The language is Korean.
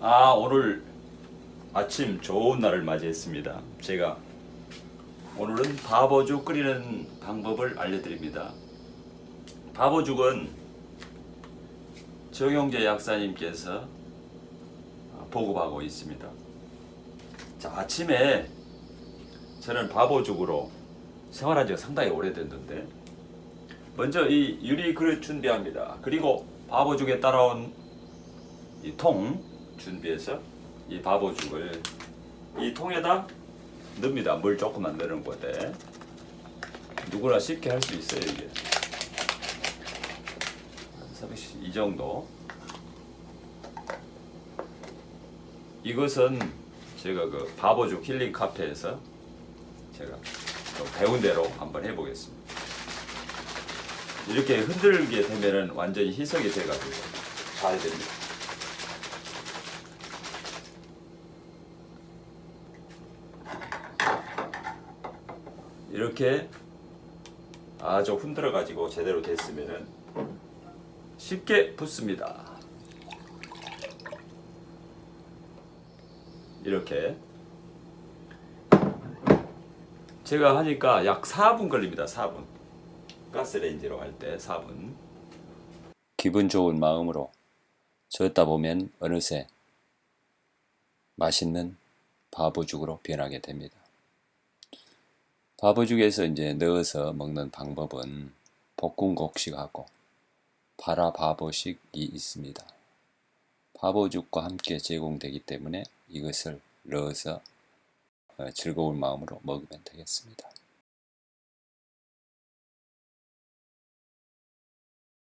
아 오늘 아침 좋은 날을 맞이했습니다. 제가 오늘은 바보죽 끓이는 방법을 알려드립니다. 바보죽은 정용재 약사님께서 보급하고 있습니다. 자 아침에 저는 바보죽으로 생활한 지가 상당히 오래됐는데 먼저 이 유리 그릇 준비합니다. 그리고 바보죽에 따라온 이 통 준비해서 이 바보죽을 이 통에다 넣습니다. 물 조금만 넣는 건데 누구나 쉽게 할 수 있어요 이게. 서비스 이 정도. 이것은 제가 그 바보죽 힐링 카페에서 제가 좀 배운 대로 한번 해보겠습니다. 이렇게 흔들게 되면은 완전히 희석이 돼가지고 잘 됩니다. 이렇게 아주 흔들어 가지고 제대로 됐으면은 쉽게 붓습니다. 이렇게 제가 하니까 약 4분 걸립니다. 4분. 가스레인지로 할 때 4분. 기분 좋은 마음으로 젓다 보면 어느새 맛있는 바보죽으로 변하게 됩니다. 바보죽에서 이제 넣어서 먹는 방법은 볶음곡식하고 파라바보식이 있습니다. 바보죽과 함께 제공되기 때문에 이것을 넣어서 어, 즐거운 마음으로 먹으면 되겠습니다.